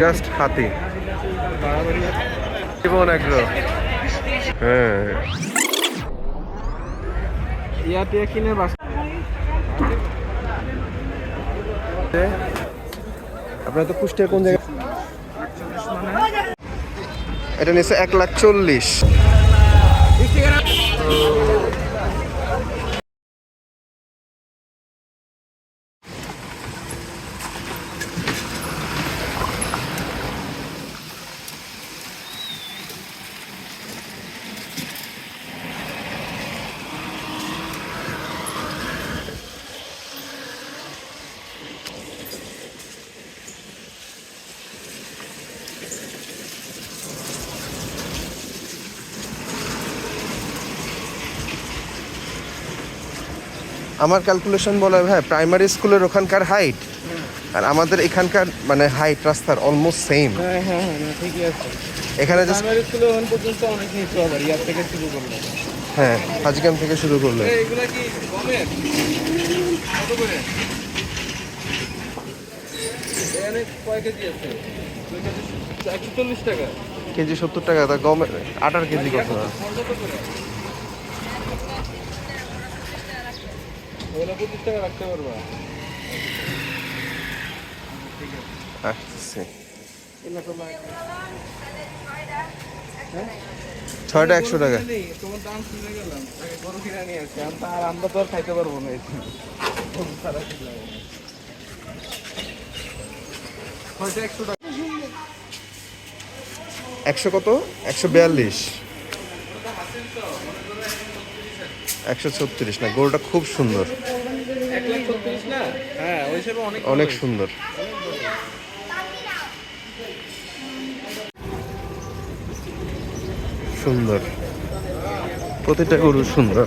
Just হাতি। জীবন agro হ্যাঁ। ইয়াতে কিনে বাস আপনার তো কুষ্টিয়া কোন জায়গায়? এটা নিচ্ছে এক লাখ চল্লিশ। আমার ক্যালকুলেশন বলে ভাই প্রাইমারি স্কুলের ওখানকার হাইট আর আমাদের এখানকার মানে হাইট রাস্তার অলমোস্ট সেম হ্যাঁ হ্যাঁ হ্যাঁ না, ঠিকই আছে। এখানে জাস্ট প্রাইমারি স্কুলে এখন পর্যন্ত অনেক নিচু আবার ইয়ার থেকে শুরু করল। হ্যাঁ হাজিকাম থেকে শুরু করলে। এগুলা কি গমের? কত করে? এখানে কয় কেজি আছে? একশো চল্লিশ টাকা। কেজি সত্তর টাকা তা গম আটার কেজি কত? পঁচিশ টাকা রাখতে পারবা? হ্যাঁ? ছয়টা একশো টাকা। তোমার দাম শুনে গেলাম। আগে গরু কিনে নিয়ে আসছি আর আর আমরা তো আর খাইতে পারব না? ছয়টা একশো টাকা। একশো কত? একশো বিয়াল্লিশ। একশো ছত্রিশ না গরুটা খুব সুন্দর। অনেক সুন্দর। সুন্দর। প্রতিটা গরু সুন্দর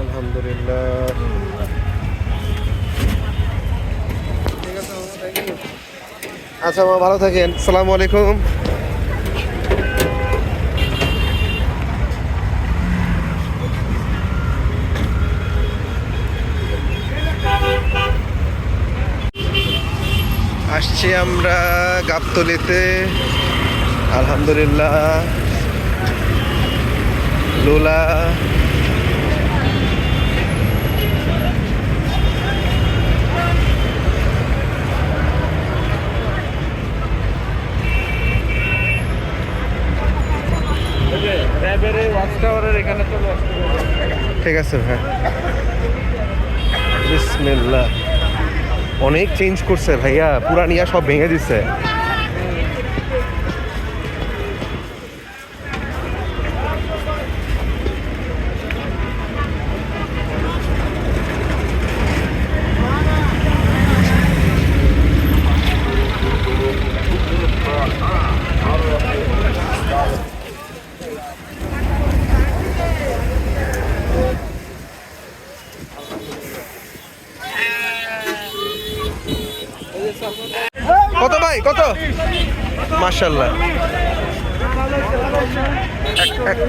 আলহামদুলিল্লাহ ঠিক আছে আমার থ্যাংক ইউ মা ভালো থাকেন। সালামু আলাইকুম। আসছি আমরা গাবতলিতে। আলহামদুলিল্লাহ। লোলা এখানে ঠিক আছে ভাই। বিসমিল্লাহ। অনেক চেঞ্জ করছে ভাইয়া পুরানিয়া সব ভেঙে দিছে। কত ভাই কত? মার্শাল্লাহ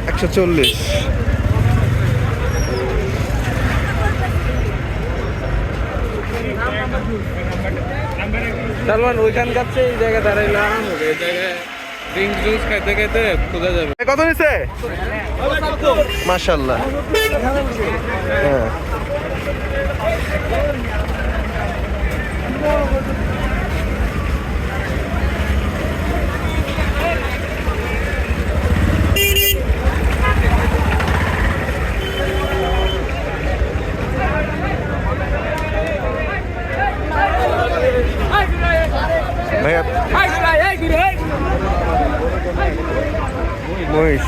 একশো চল্লিশ। সালমান ওইখানকার চেয়ে এই জায়গায় দাঁড়াইলে আরাম। হবে এই জায়গায় ড্রিঙ্ক জুস খাইতে খাইতে খোঁজা যাবে। কত নিছে মার্শাল্লাহ হ্যাঁ। ভাইয়া মহিষ।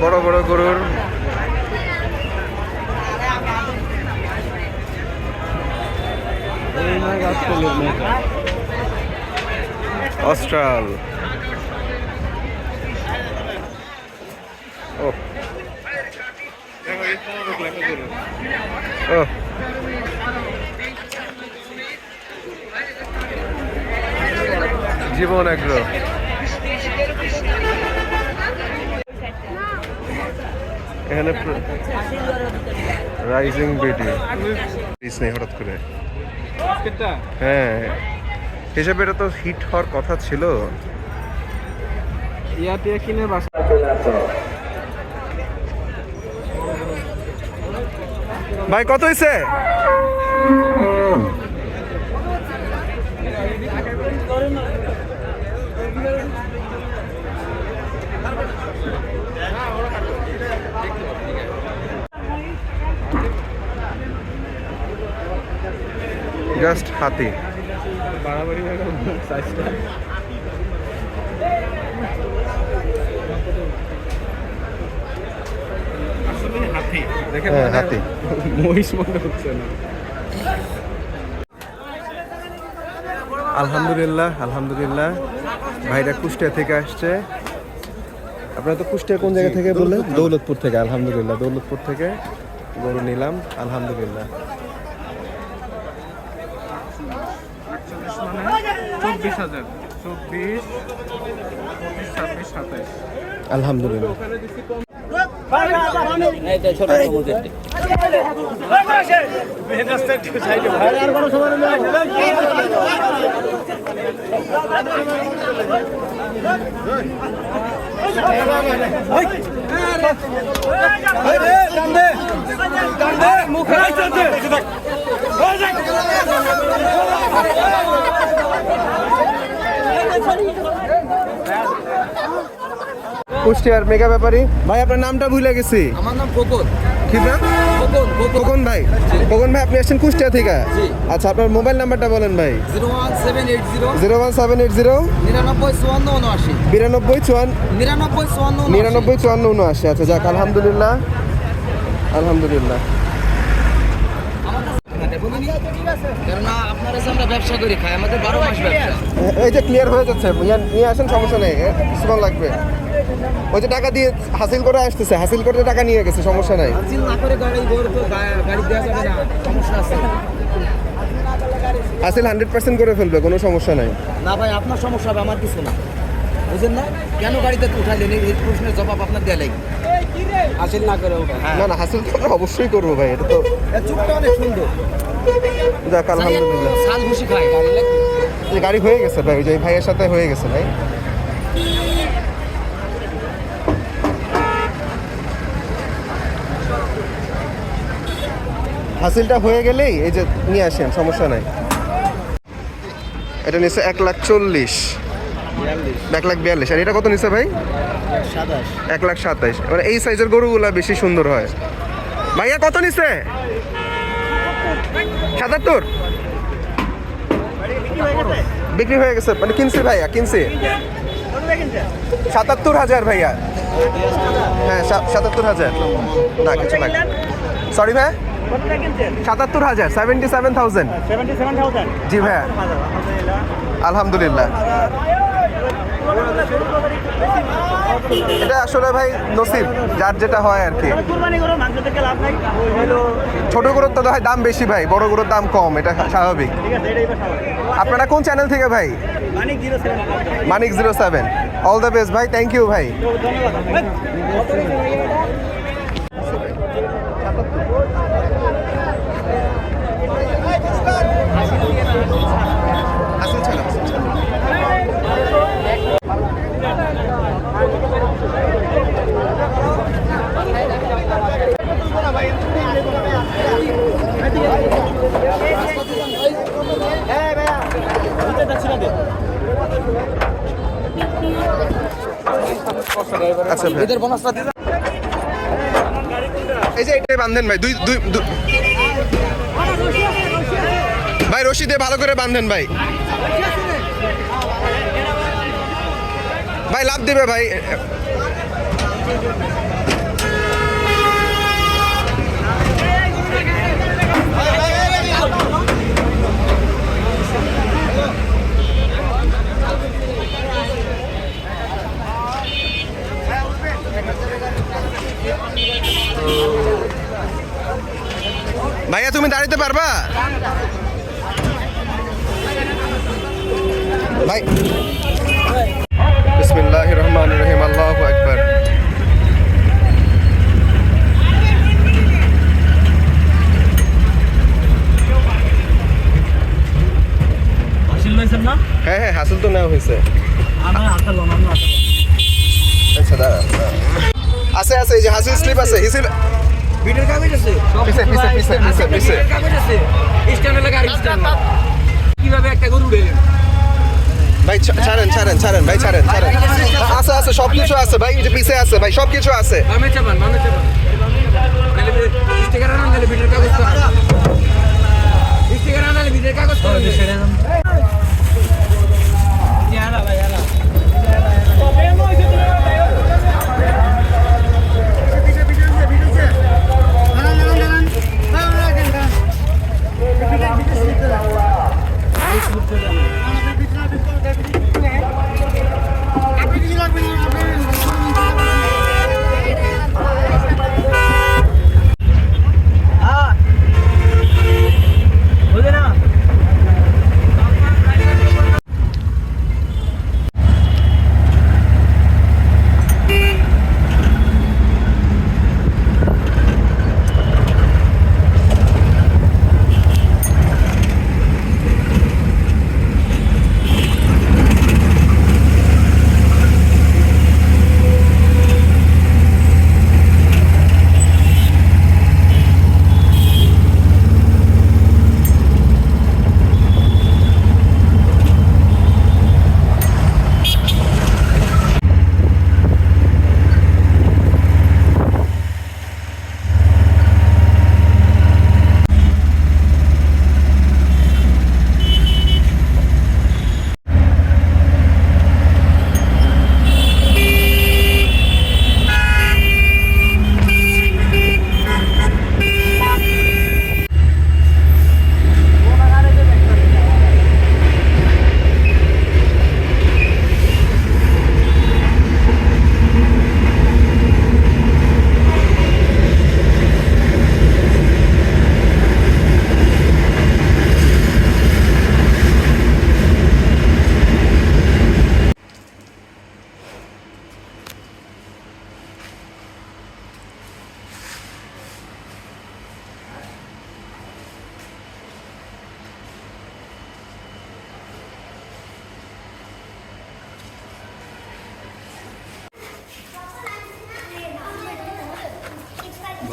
বড় বড় গরুর অস্ট্রাল। ও। জীবন এগ্রো। এখানে রাইজিং বিডি নেই হঠাৎ করে। হ্যাঁ। হিসেবে এটা তো হিট হওয়ার কথা ছিল। ইয়াতে কিনে বাস ভাই কত হয়েছে জাস্ট হাতি। বাড়াবাড়ি হয়ে হাতি হ্যাঁ, মানে হাতি। মহিষ মনে হচ্ছে না। আলহামদুলিল্লাহ আলহামদুলিল্লাহ। ভাইরা কুষ্টিয়া থেকে আসছে। আপনারা তো কুষ্টিয়া কোন জায়গা থেকে বললেন? দৌলতপুর। থেকে আলহামদুলিল্লাহ দৌলতপুর থেকে গরু নিলাম আলহামদুলিল্লাহ। চব্বিশ হাজার চব্বিশ পঁচিশ ছাব্বিশ সাতাইশ আলহামদুলিল্লাহ কুষ্টিয়ার মেগা ব্যাপারী। ভাই আপনার নামটা ভুলে গেছি। আমার নাম খোকন। কি নাম? খোকন ভাই। খোকন ভাই আপনি আসছেন কুষ্টিয়া থেকে? আচ্ছা আপনার মোবাইল নাম্বারটা বলেন ভাই। Zero one seven eight zero. Zero one seven eight zero. নিরানব্বই চুয়ান্ন উনআশি বিরানব্বই চুয়ান্ন। নিরানব্বই চুয়ান্ন উনআশি। নিরানব্বই চুয়ান্ন উনআশি আচ্ছা যাক আলহামদুলিল্লাহ। আলহামদুলিল্লাহ। এই যে ক্লিয়ার হয়ে যাচ্ছে নিয়ে আসেন সমস্যা নেই। লাগবে। ওই যে টাকা দিয়ে হাসিল করে আসতেছে হাসিল করতে টাকা নিয়ে গেছে সমস্যা নাই। হাসিল না করে গাড়ি তো গাড়ি দেওয়া যাবে না সমস্যা আছে। হাসিল হান্ড্রেড পার্সেন্ট করে ফেলবে কোনো সমস্যা নাই। না ভাই আপনার সমস্যা হবে আমার কিছু না। বুঝেন না? কেন গাড়িতে উঠাইলেন? এই এই প্রশ্নের জবাব আপনার দেওয়া লাগবে। হাসিল না করে উঠা হ্যাঁ। না না হাসিল তো আমরা অবশ্যই করব ভাই এটা তো চুপটা অনেক সুন্দর। যাক আলহামদুলিল্লাহ। সাল ভুসি খায় গাড়ি গাড়ি হয়ে গেছে ভাই ওই যে ভাইয়ের সাথে হয়ে গেছে ভাই। হাসিলটা হয়ে গেলেই এই যে নিয়ে আসেন সমস্যা নাই। এটা নিচ্ছে এক লাখ চল্লিশ। এক লাখ বিয়াল্লিশ। আর এটা কত নিচ্ছে ভাই? এক লাখ সাতাইশ। মানে এই সাইজের গরুগুলা বেশি সুন্দর হয়। ভাইয়া কত নিচ্ছে সাতাত্তর? বিক্রি হয়ে গেছে? মানে কিনছি ভাইয়া কিনছি। সাতাত্তর হাজার ভাইয়া। হ্যাঁ সাতাত্তর হাজার। না কিছু না। সরি ভাই সাতাত্তর হাজার সেভেন্টি সেভেন থাউজেন্ড জি ভাইয়া। আলহামদুলিল্লাহ। এটা আসলে ভাই নসিব যার যেটা হয় আর কি। ছোট গরুর তো হয় দাম বেশি ভাই বড় গরুর দাম কম এটা স্বাভাবিক। আপনারা কোন চ্যানেল থেকে ভাই? Manik zero seven. Manik zero seven. All the best ভাই থ্যাংক ইউ ভাই। আচ্ছা এই যে এটাই বান্ধেন ভাই দুই ভাই ভালো করে বান্ধেন ভাই। ভাই লাভ দেবে ভাই। তো নেওয়া হয়েছে। আচ্ছা দাঁড়া। আছে আছে এই যে হাসিল স্লিপ আছে হিসিল বিটের কাগজ আছে পিছে পিছে পিছে পিছে পিছে কাগজ আছে স্ট্যান্ড আর স্ট্যান্ড কীভাবে একটা গরু উড়ে? ভাই ছাড়েন ছাড়েন ছাড়েন ভাই ছাড়েন ছাড়েন। আছে আছে সব কিছু আছে ভাই যে পিছে আছে ভাই সব কিছু আছে। বামে চাপান বামে চাপান। স্টিকার নাহলে বিটের কাগজ করা স্টিকার আনা নাহলে বিটের কাগজ করা বুঝে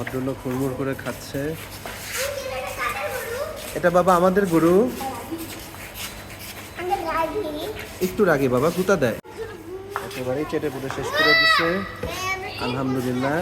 ভদ্রলোক হুড়মুড় করে খাচ্ছে। এটা বাবা আমাদের গরু। একটু রাগে বাবা, গুতা দেয়। একেবারেই চেটে পুটে শেষ করে দিচ্ছে। আলহামদুলিল্লাহ।